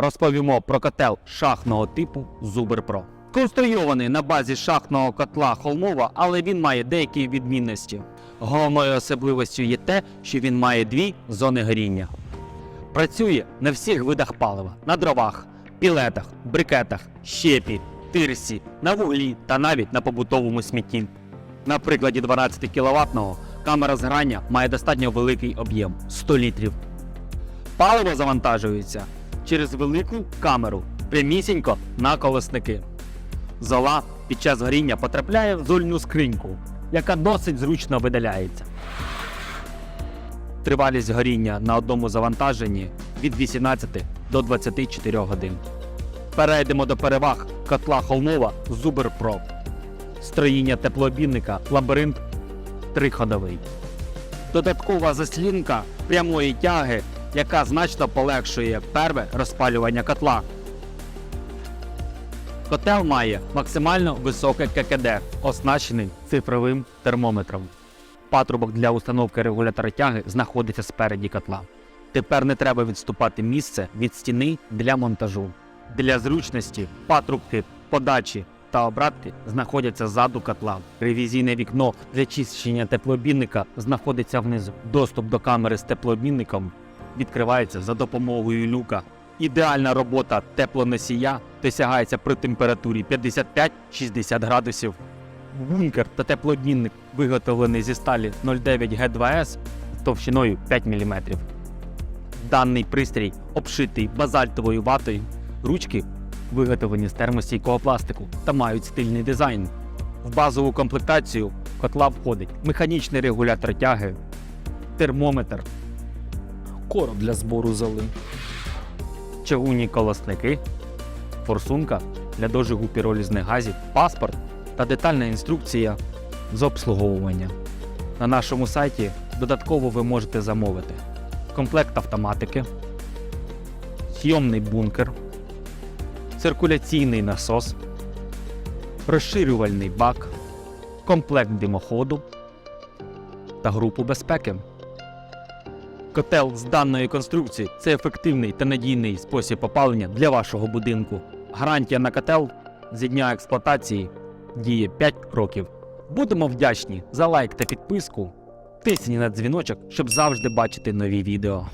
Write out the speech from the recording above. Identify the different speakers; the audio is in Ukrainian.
Speaker 1: розповімо про котел шахтного типу Zubr Pro. Конструйований на базі шахтного котла Холмова, але він має деякі відмінності. Головною особливостю є те, що він має дві зони горіння. Працює на всіх видах палива: на дровах, пілетах, брикетах, щепі, тирсі, на вуглі та навіть на побутовому смітті. На прикладі 12 кВт камера зграння має достатньо великий об'єм 100 літрів. Паливо завантажується через велику камеру прямісінько на колосники. Зола під час горіння потрапляє в зольну скриньку, яка досить зручно видаляється. Тривалість горіння на одному завантаженні від 18 до 24 годин. Перейдемо до переваг котла Холмова Zubr Pro. Строїння теплообмінника лабіринт триходовий. Додаткова заслінка прямої тяги, яка значно полегшує перве розпалювання котла. Котел має максимально високе ККД, оснащений цифровим термометром. Патрубок для установки регулятора тяги знаходиться спереді котла. Тепер не треба відступати місце від стіни для монтажу. Для зручності патрубки подачі та обратки знаходяться ззаду котла. Ревізійне вікно для чищення теплообмінника знаходиться внизу. Доступ до камери з теплообмінником відкривається за допомогою люка. Ідеальна робота теплоносія досягається при температурі 55-60 градусів. Бункер та теплообмінник виготовлений зі сталі 09 Г2С товщиною 5 мм. Даний пристрій обшитий базальтовою ватою. Ручки виготовлені з термостійкого пластику та мають стильний дизайн. В базову комплектацію котла входить механічний регулятор тяги, термометр, короб для збору золи, чавунні колосники, форсунка для дожигу піролізних газів, паспорт та детальна інструкція з обслуговування. На нашому сайті додатково ви можете замовити комплект автоматики, зйомний бункер, циркуляційний насос, розширювальний бак, комплект димоходу та групу безпеки. Котел з даної конструкції це ефективний та надійний спосіб опалення для вашого будинку. Гарантія на котел зі дня експлуатації діє 5 років. Будемо вдячні за лайк та підписку. Тисні на дзвіночок, щоб завжди бачити нові відео.